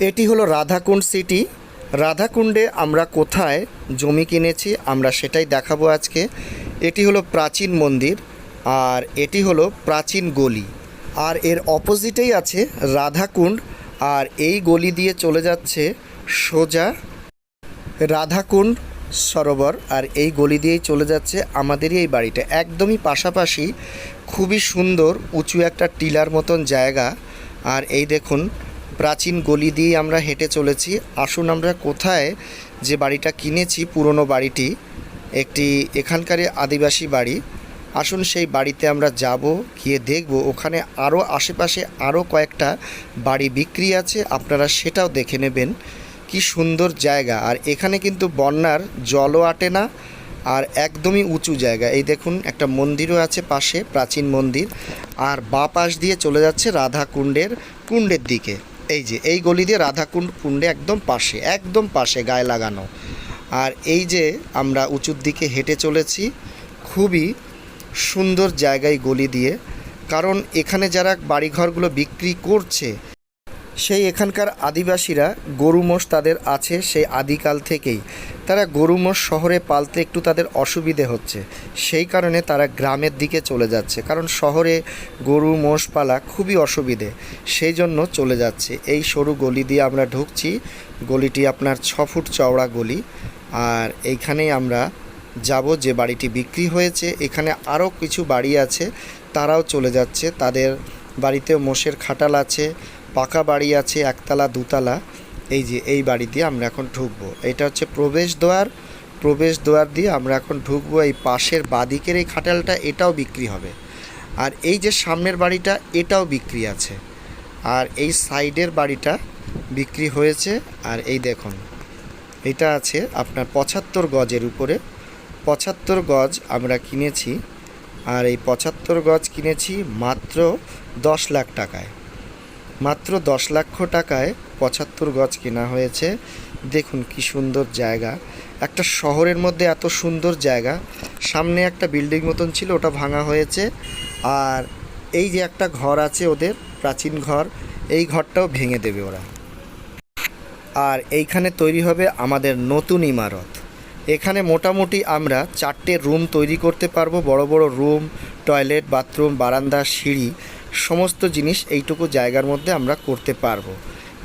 এটি হলো রাধাকুণ্ড সিটি। রাধাকুণ্ডে আমরা কোথায় জমি কিনেছি, আমরা সেটাই দেখাবো আজকে। এটি হলো প্রাচীন মন্দির আর এটি হলো প্রাচীন গলি। আর এর অপোজিটেই আছে রাধাকুণ্ড আর এই গলি দিয়ে চলে যাচ্ছে সোজা রাধাকুণ্ড সরোবর আর এই গলি দিয়েই চলে যাচ্ছে আমাদেরই এই বাড়িটা। একদমই পাশাপাশি খুবই সুন্দর, উঁচু একটা টিলার মতন জায়গা। আর এই দেখুন প্রাচীন গলি দিয়ে আমরা হেঁটে চলেছি। আসুন আমরা কোথায় যে বাড়িটা কিনেছি, পুরনো বাড়িটি। একটি এখানকারই আদিবাসী বাড়ি। আসুন সেই বাড়িতে আমরা যাব, গিয়ে দেখব। ওখানে আরও আশেপাশে আরও কয়েকটা বাড়ি বিক্রি আছে, আপনারা সেটাও দেখে নেবেন। কি সুন্দর জায়গা। আর এখানে কিন্তু বন্যার জলও আটে না, আর একদমই উঁচু জায়গা। এই দেখুন, একটা মন্দিরও আছে পাশে, প্রাচীন মন্দির। আর বা পাশ দিয়ে চলে যাচ্ছে রাধাকুণ্ডের কুণ্ডের দিকে। এই যে, এই গলি দিয়ে রাধাকুণ্ড কুণ্ডে একদম পাশে একদম পাশে গায়ে লাগানো। আর এই যে আমরা উঁচুর দিকে হেঁটে চলেছি, খুবই সুন্দর জায়গায় গলি দিয়ে। কারণ এখানে যারা বাড়িঘরগুলো বিক্রি করছে, সেই এখানকার আদিবাসীরা গরু মোষ তাদের আছে সেই আদিকাল থেকেই। তারা গরু মোষ শহরে পালতে একটু তাদের অসুবিধে হচ্ছে। সেই কারণে তারা গ্রামের দিকে চলে যাচ্ছে। কারণ শহরে গরু মোষ পালা খুবই অসুবিধে। সেই জন্য চলে যাচ্ছে। এই সরু গলি দিয়ে আমরা ঢুকছি। গলিটি আপনার ছ ফুট চওড়া গলি। আর এইখানেই আমরা যাব। যে বাড়িটি বিক্রি হয়েছে, এখানে আরও কিছু বাড়ি আছে। তারাও চলে যাচ্ছে। তাদের বাড়িতেও মোষের খাটাল আছে। পাকা বাড়ি আছে, একতলা, দুতলা। এই যে এই বাড়ি দিয়ে আমরা এখন ঢুকবো। এটা হচ্ছে প্রবেশ দ্বার। প্রবেশ দ্বার দিয়ে আমরা এখন ঢুকবো এই পাশের বাদিকের এই খাটালটা, এটাও বিক্রি হবে। আর এই যে সামনের বাড়িটা, এটাও বিক্রি আছে। আর এই সাইডের বাড়িটা বিক্রি হয়েছে। আর এই দেখুন, এটা আছে আপনার পঁচাত্তর গজের উপরে। পঁচাত্তর গজ আমরা কিনেছি। আর এই পঁচাত্তর গজ কিনেছি মাত্র দশ লাখ টাকায়। মাত্র দশ লক্ষ টাকায় পঁচাত্তর গজ কেনা হয়েছে। দেখুন কি সুন্দর জায়গা। একটা শহরের মধ্যে এত সুন্দর জায়গা। সামনে একটা বিল্ডিং মতন ছিল, ওটা ভাঙা হয়েছে। আর এই যে একটা ঘর আছে ওদের, প্রাচীন ঘর, এই ঘরটাও ভেঙে দেবে ওরা। আর এইখানে তৈরি হবে আমাদের নতুন ইমারত। এখানে মোটামুটি আমরা চারটে রুম তৈরি করতে পারব। বড় বড় রুম, টয়লেট, বাথরুম, বারান্দা, সিঁড়ি। সমস্ত জিনিস এইটুকু জায়গার মধ্যে আমরা করতে পারব।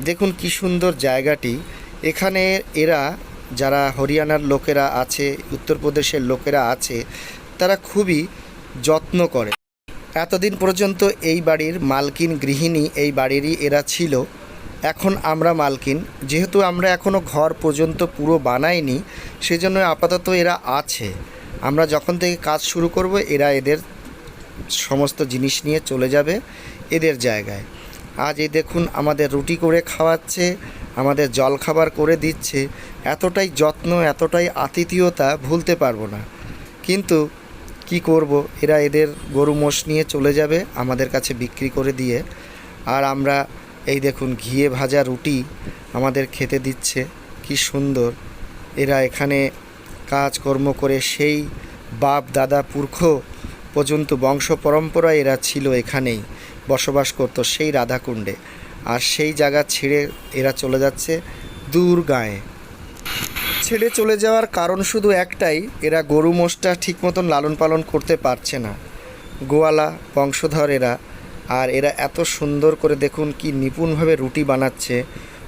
দেখুন কি সুন্দর জায়গাটি। এখানে এরা, যারা হরিয়ানার লোকেরা আছে, উত্তরপ্রদেশের লোকেরা আছে, তারা খুবই যত্ন করে। এতদিন পর্যন্ত এই বাড়ির মালকিন গৃহিণী, এই বাড়িরই এরা ছিল। এখন আমরা মালকিন। যেহেতু আমরা এখনও ঘর পর্যন্ত পুরো বানাইনি, সেজন্য আপাতত এরা আছে। আমরা যখন থেকে কাজ শুরু করব, এরা এদের সমস্ত জিনিস নিয়ে চলে যাবে এদের জায়গায়। আজ এই দেখুন আমাদের রুটি করে খাওয়াচ্ছে, আমাদের জল খাবার করে দিচ্ছে। এতটাই যত্ন, এতটাই আতিথেয়তা ভুলতে পারব না। কিন্তু কি করব? এরা এদের গরু মোষ নিয়ে চলে যাবে, আমাদের কাছে বিক্রি করে দিয়ে। আর আমরা এই দেখুন ঘিয়ে ভাজা রুটি আমাদের খেতে দিচ্ছে, কি সুন্দর। এরা এখানে কাজকর্ম করে সেই বাপ, দাদা, পুরখ পর্যন্ত বংশ পরম্পরা এরা ছিল এখানেই বসবাস করত সেই রাধাকুণ্ডে। আর সেই জায়গা ছেড়ে এরা চলে যাচ্ছে দূর গায়ে ছেড়ে চলে যাওয়ার কারণ শুধু একটাই, এরা গরু মোষটা ঠিক মতন লালন পালন করতে পারছে না। গোয়ালা, বংশধর এরা। আর এরা এত সুন্দর করে দেখুন কি নিপুণভাবে রুটি বানাচ্ছে।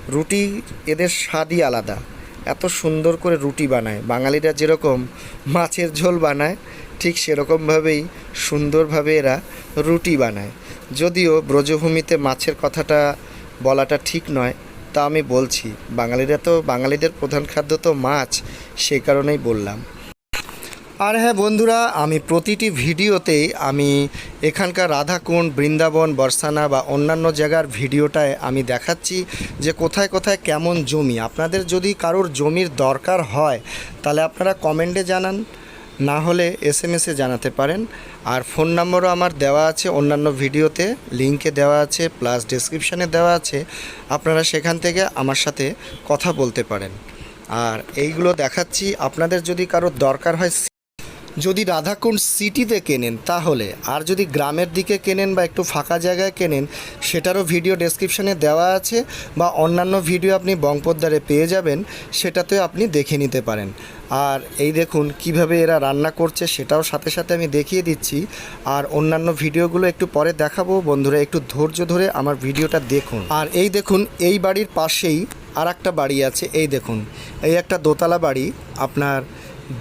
রুটি এদের স্বাদই আলাদা। এত সুন্দর করে রুটি বানায়। বাঙালিরা যেরকম মাছের ঝোল বানায়, ঠিক সেরকমভাবেই সুন্দরভাবে এরা রুটি বানায়। যদিও ব্রজভূমিতে মাছের কথাটা বলাটা ঠিক নয়, তা আমি বলছি। বাঙালিরা তো, বাঙালিদের প্রধান খাদ্য তো মাছ সেই কারণেই বললাম। আর হ্যাঁ বন্ধুরা, আমি প্রতিটি ভিডিওতেই আমি এখানকার রাধাকুণ্ড, বৃন্দাবন, বর্ষানা বা অন্যান্য জায়গার ভিডিওটায় আমি দেখাচ্ছি যে কোথায় কোথায় কেমন জমি। আপনাদের যদি কারোর জমির দরকার হয়, তাহলে আপনারা কমেন্টে জানান, না হলে এস এম এসে জানাতে পারেন। আর ফোন নম্বরও আমার দেওয়া আছে, অন্যান্য ভিডিওতে লিঙ্কে দেওয়া আছে, প্লাস ডেসক্রিপশানে দেওয়া আছে, আপনারা সেখান থেকে আমার সাথে কথা বলতে পারেন। আর এইগুলো দেখাচ্ছি, আপনাদের যদি কারোর দরকার হয় যদি রাধাকুণ্ড সিটিতে কেনেন, তাহলে, আর যদি গ্রামের দিকে কেনেন বা একটু ফাঁকা জায়গায় কেনেন, সেটারও ভিডিও ডেসক্রিপশনে দেওয়া আছে বা অন্যান্য ভিডিও আপনি বংপদ্দারে পেয়ে যাবেন সেটাতে আপনি দেখে নিতে পারেন। আর এই দেখুন কীভাবে এরা রান্না করছে, সেটাও সাথে সাথে আমি দেখিয়ে দিচ্ছি। আর অন্যান্য ভিডিওগুলো একটু পরে দেখাবো। বন্ধুরা, একটু ধৈর্য ধরে আমার ভিডিওটা দেখুন। আর এই দেখুন, এই বাড়ির পাশেই আর বাড়ি আছে। এই দেখুন, এই একটা দোতলা বাড়ি, আপনার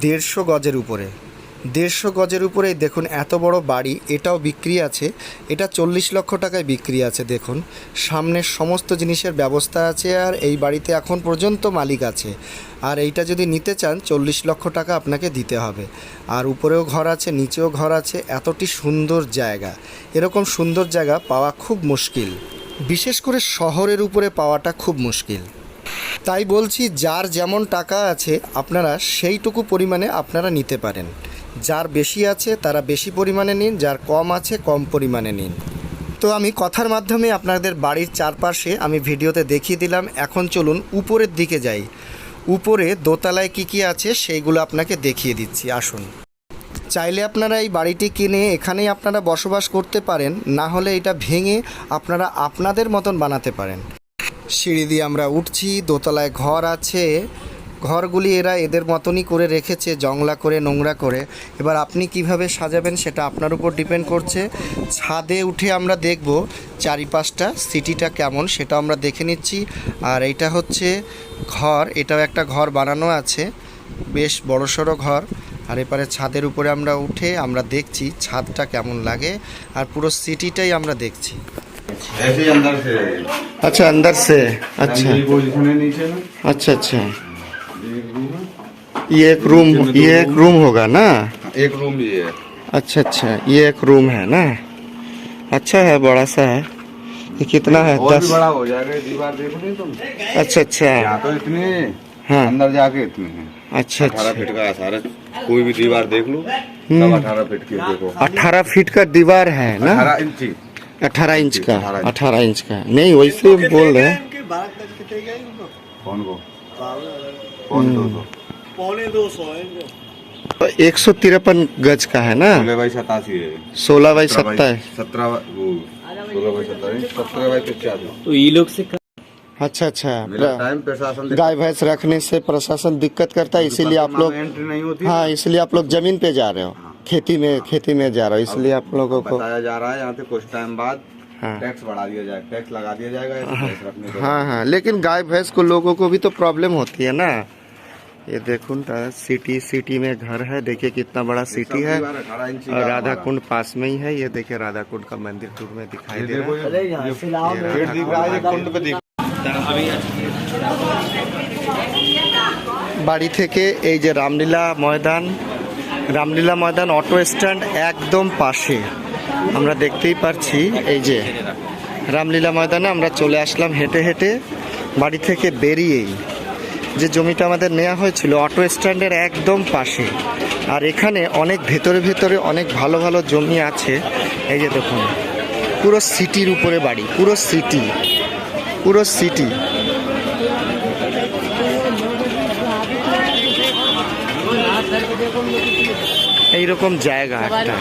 দেড়শো গজের উপরে। দেড়শো গজের উপরেই দেখুন এত বড় বাড়ি, এটাও বিক্রি আছে। এটা চল্লিশ লক্ষ টাকায় বিক্রি আছে, দেখুন। সামনের সমস্ত জিনিসের ব্যবস্থা আছে আর এই বাড়িতে এখন পর্যন্ত মালিক আছে। আর এইটা যদি নিতে চান, চল্লিশ লক্ষ টাকা আপনাকে দিতে হবে। আর উপরেও ঘর আছে, নিচেও ঘর আছে, এতটি সুন্দর জায়গা। এরকম সুন্দর জায়গা পাওয়া খুব মুশকিল। বিশেষ করে শহরের উপরে পাওয়াটা খুব মুশকিল। তাই বলছি, যার যেমন টাকা আছে, আপনারা সেইটুকু পরিমাণে আপনারা নিতে পারেন। যার বেশি আছে তারা বেশি পরিমাণে নিন, যার কম আছে কম পরিমাণে নিন। তো আমি কথার মাধ্যমে আপনাদের বাড়ির চারপাশে আমি ভিডিওতে দেখিয়ে দিলাম। এখন চলুন উপরের দিকে যাই। উপরে দোতলায় কি কি আছে সেইগুলো আপনাকে দেখিয়ে দিচ্ছি। আসুন। চাইলে আপনারা এই বাড়িটি কিনে এখানেই আপনারা বসবাস করতে পারেন। না হলে এটা ভেঙে আপনারা আপনাদের মতন বানাতে পারেন। সিঁড়ি দিয়ে আমরা উঠছি। দোতলায় ঘর আছে। ঘরগুলি এরা এদের মতনই করে রেখেছে জংলা করে নোংরা করে। এবার আপনি কীভাবে সাজাবেন সেটা আপনার উপর ডিপেন্ড করছে। ছাদে উঠে আমরা দেখব চারিপাশটা সিটিটা কেমন সেটা আমরা দেখে নিচ্ছি। আর এটা হচ্ছে ঘর এটাও একটা ঘর বানানো আছে বেশ বড়সড় ঘর। আর এপারে ছাদের উপরে আমরা উঠে আমরা দেখছি ছাদটা কেমন লাগে। আর পুরো সিটিটাই আমরা দেখছি। আচ্ছা আচ্ছা।, আচ্ছা আচ্ছা। আচ্ছা আচ্ছা। ये अच्छा अच्छा एक रूम है ये एक रूम होगा ना? एक रूम ये है। अच्छा अच्छा ये एक रूम है ना? अच्छा है बड़ा सा है। ये कितना है? दस। बड़ा हो जाएगा दीवार देखो नहीं तुम? अच्छा अच्छा। तो इतनी है। अंदर जाके इतनी है। अच्छा अठारह अच्छा। फीट का है सारा। कोई भी दीवार देख लो। अठारह फीट की देखो। अठारह फीट का दीवार है ना? अठारह इंची अठारह इंच का। अठारह इंच का। नहीं वैसे बोल रहे हैं। कौन को? कौन दो सौ एक सौ तिरपन गज का है ना? सोलह बाई सतासी है। सोलह बाई सत्तर सत्रह सोलह बाई सत्तर सत्रह बाई पचासी। तो ये लोग से अच्छा अच्छा। प्रशासन गाय भैंस रखने से प्रशासन दिक्कत करता है इसीलिए आप लोग एंट्री नहीं होती। हाँ इसलिए आप लोग ज़मीन पे जा रहे हो। खेती में खेती में जा रहे हो इसलिए आप लोगों को बताया जा रहा है यहाँ से कुछ टाइम बाद हाँ। टैक्स बढ़ा दिया जाए टैक्स लगा दिया जाएगा ऐसे भैंस रखने को हाँ हाँ लेकिन गाय भैंस को लोगों को भी तो प्रॉब्लम होती है ना। ये देखो सिटी सिटी में घर है देखिए कितना बड़ा सिटी है दीवार 18 इंची का और हमारा। राधा कुंड पास में ही है ये देखिए राधा कुंड का मंदिर दूर में दिखाई ये दे देखो रहा है ये ये पेड़ दिख रहा है ये कुंड पे दिख বাড়ি থেকে এই যে রামলীলা ময়দান রামলীলা ময়দান অটো স্ট্যান্ড একদম পাশে আমরা দেখতেই পারছি এই যে রামলীলা ময়দানে আমরা চলে আসলাম হেঁটে হেঁটে বাড়ি থেকে বেরিয়েই যে জমিটা আমাদের নেওয়া হয়েছিল অটো স্ট্যান্ডের একদম পাশে। আর এখানে অনেক ভেতরে ভেতরে অনেক ভালো ভালো জমি আছে। এই যে দেখুন, পুরো সিটির উপরে বাড়ি, পুরো সিটি পুরো সিটি। এইরকম জায়গা একটা।